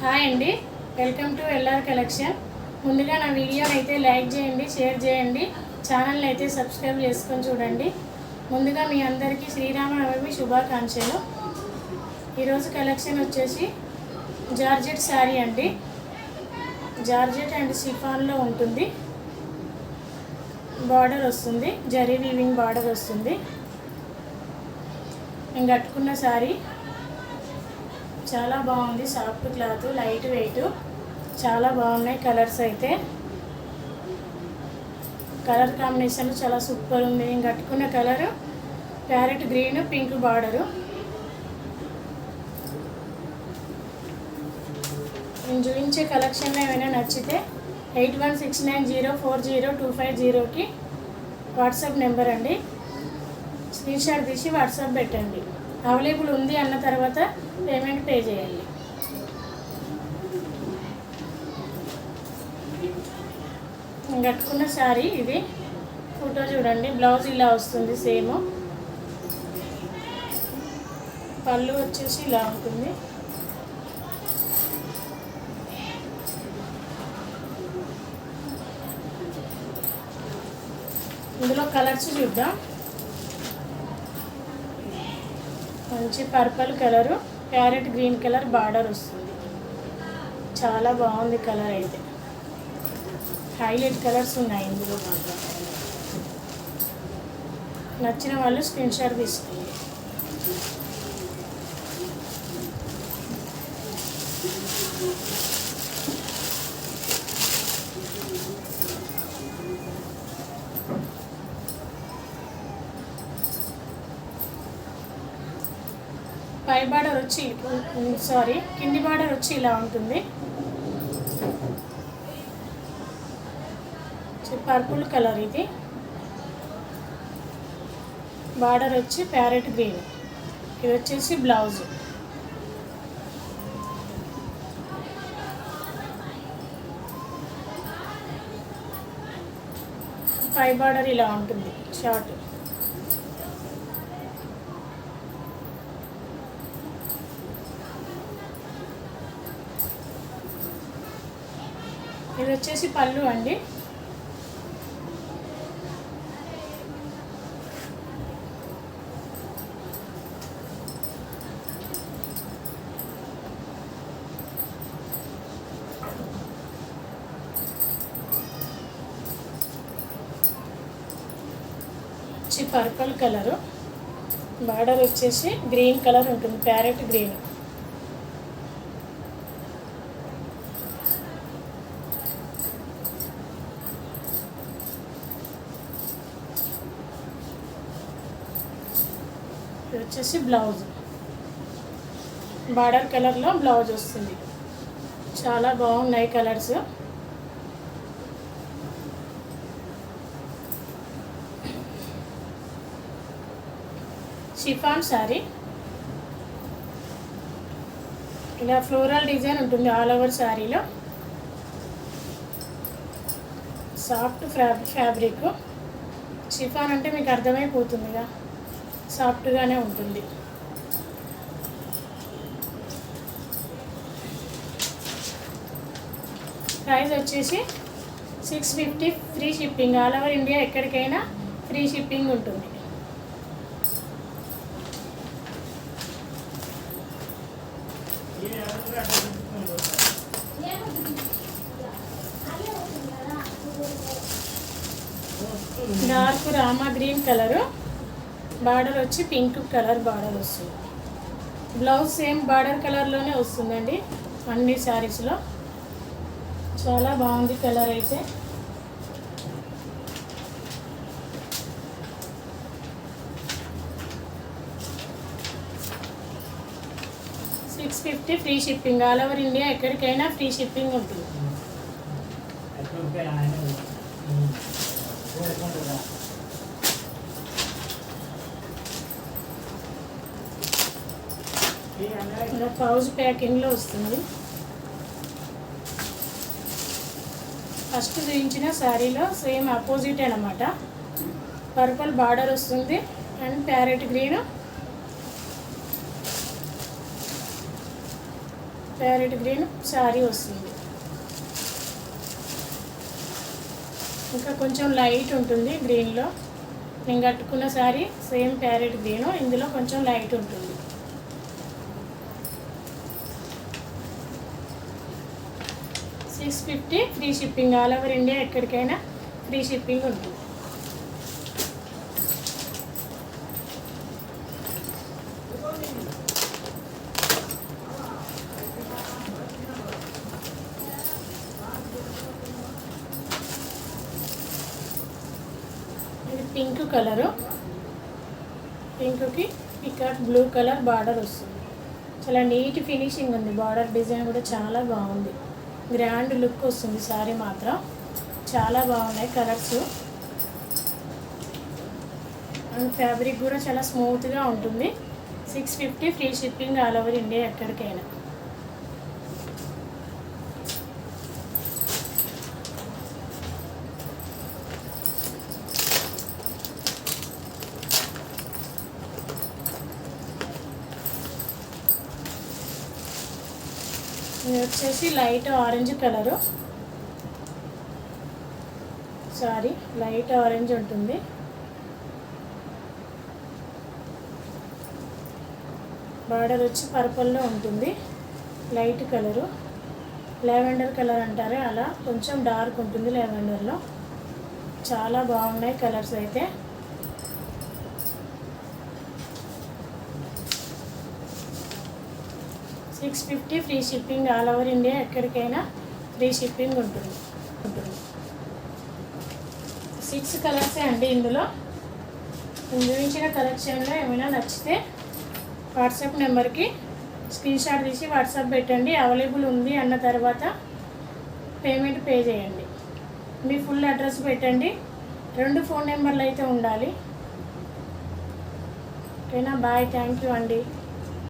Hi అండి. Welcome to LR collection. ముందుగా నా వీడియోని అయితే లైక్ చేయండి షేర్ చేయండి. ఛానల్ని అయితే సబ్స్క్రైబ్ చేసుకొని చూడండి. ముందుగా మీ అందరికీ శ్రీరామనవమి శుభాకాంక్షలు. ఈరోజు కలెక్షన్ వచ్చేసి జార్జెట్ శారీ అండి. జార్జెట్ అండ్ సిఫాన్లో ఉంటుంది. బార్డర్ వస్తుంది. జరీ వీవింగ్ బార్డర్ వస్తుంది. నేను కట్టుకున్న శారీ చాలా బాగుంది సాఫ్ట్ క్లాత్ లైట్ వెయిట్ చాలా బాగున్నాయి కలర్స్ అయితే. కలర్ కాంబినేషన్ చాలా సూపర్ ఉంది. నేను కట్టుకున్న colour parrot green pink border నేను చూపించే కలెక్షన్లో ఏమైనా నచ్చితే eight one six nine zero four zero two five జీరోకి వాట్సాప్ నెంబర్ అండి. స్క్రీన్ షాట్ తీసి వాట్సాప్ పెట్టండి. అవైలబుల్ ఉంది అన్న తర్వాత పేమెంట్ పే చేయండి. కట్టుకున్న శారీ ఇది. ఫోటో చూడండి. బ్లౌజ్ ఇలా వస్తుంది సేమ్. పళ్ళు వచ్చేసి ఇలా ఉంటుంది. ఇందులో కలర్స్ చూద్దాం. మంచి purple colour parrot green colour border వస్తుంది. చాలా బాగుంది కలర్ అయితే. హైలైట్ కలర్స్ ఉన్నాయి ఇందులో. నచ్చిన వాళ్ళు స్క్రీన్ షాట్ తీసుకోండి. పై బార్డర్ వచ్చి సారీ కింది బార్డర్ వచ్చి ఇలా ఉంటుంది. పర్పుల్ కలర్ ఇది. బార్డర్ వచ్చి ప్యారెట్ గ్రీన్ ఇది వచ్చేసి బ్లౌజ్ పై బార్డర్ ఇలా ఉంటుంది షార్ట్ ఇది వచ్చేసి పళ్ళు అండి. వచ్చి పర్పుల్ కలరు. బార్డర్ వచ్చేసి గ్రీన్ కలర్ ఉంటుంది ప్యారెట్ గ్రీన్. ఇది వచ్చేసి బ్లౌజ్. బార్డర్ కలర్లో బ్లౌజ్ వస్తుంది. చాలా బాగున్నాయి కలర్స్. షిఫాన్ శారీ. ఇలా ఫ్లోరల్ డిజైన్ ఉంటుంది ఆల్ ఓవర్ శారీలో. Soft fab fabric. షిఫాన్ అంటే మీకు అర్థమైపోతుందిగా. సాఫ్ట్గానే ఉంటుంది. ప్రైస్ వచ్చేసి six fifty free shipping. All over India ఎక్కడికైనా ఫ్రీ షిప్పింగ్ ఉంటుంది. Dark rama green colour. Border వచ్చి పింక్ కలర్ బార్డర్ వస్తుంది. బ్లౌజ్ సేమ్ బార్డర్ కలర్లోనే వస్తుందండి అన్ని శారీస్లో. చాలా బాగుంది కలర్ అయితే. Six fifty free shipping. All over India ఎక్కడికైనా ఫ్రీ షిప్పింగ్ ఉంటుంది. ఇలా పౌజ్ ప్యాకింగ్లో వస్తుంది. ఫస్ట్ చూపించిన శారీలో సేమ్ అపోజిట్ అనమాట. పర్పుల్ బార్డర్ వస్తుంది and parrot green. Parrot green sari వస్తుంది. ఇంకా కొంచెం లైట్ ఉంటుంది గ్రీన్లో. నేను కట్టుకున్న శారీ సేమ్ ప్యారెట్ గ్రీను. ఇందులో కొంచెం లైట్ ఉంటుంది. Six fifty free shipping all over India ఎక్కడికైనా ఫ్రీ షిప్పింగ్ ఉంటుంది. ఇది పింక్ కలరు పింక్కి పికాట్ బ్లూ కలర్ బార్డర్ వస్తుంది. చాలా నీట్ ఫినిషింగ్ ఉంది. బార్డర్ డిజైన్ కూడా చాలా బాగుంది. గ్రాండ్ లుక్ వస్తుంది సారీ మాత్రం. చాలా బాగున్నాయి కలర్స్ అండ్ ఫ్యాబ్రిక్ కూడా చాలా స్మూత్గా ఉంటుంది. Six fifty free shipping all over India ఎక్కడికైనా. ఇది వచ్చేసి light orange colour. Sari light orange ఉంటుంది. బార్డర్ వచ్చి పర్పుల్లో ఉంటుంది. Light colour. లెవెండర్ కలర్ అంటారే అలా. కొంచెం డార్క్ ఉంటుంది లెవెండర్లో. చాలా బాగున్నాయి కలర్స్ అయితే. Six fifty free shipping all over India ఎక్కడికైనా ఫ్రీ షిప్పింగ్ ఉంటుంది. ఉంటుంది సిక్స్ కలర్సే అండి ఇందులో. చూపించిన కలెక్షన్లో ఏమైనా నచ్చితే వాట్సాప్ నెంబర్కి స్క్రీన్ షాట్ తీసి వాట్సాప్ పెట్టండి. అవైలబుల్ ఉంది అన్న తర్వాత పేమెంట్ పే చేయండి. మీ ఫుల్ అడ్రస్ పెట్టండి. రెండు ఫోన్ నెంబర్లు అయితే ఉండాలి. ఓకేనా? బాయ్. థ్యాంక్ యూ అండి.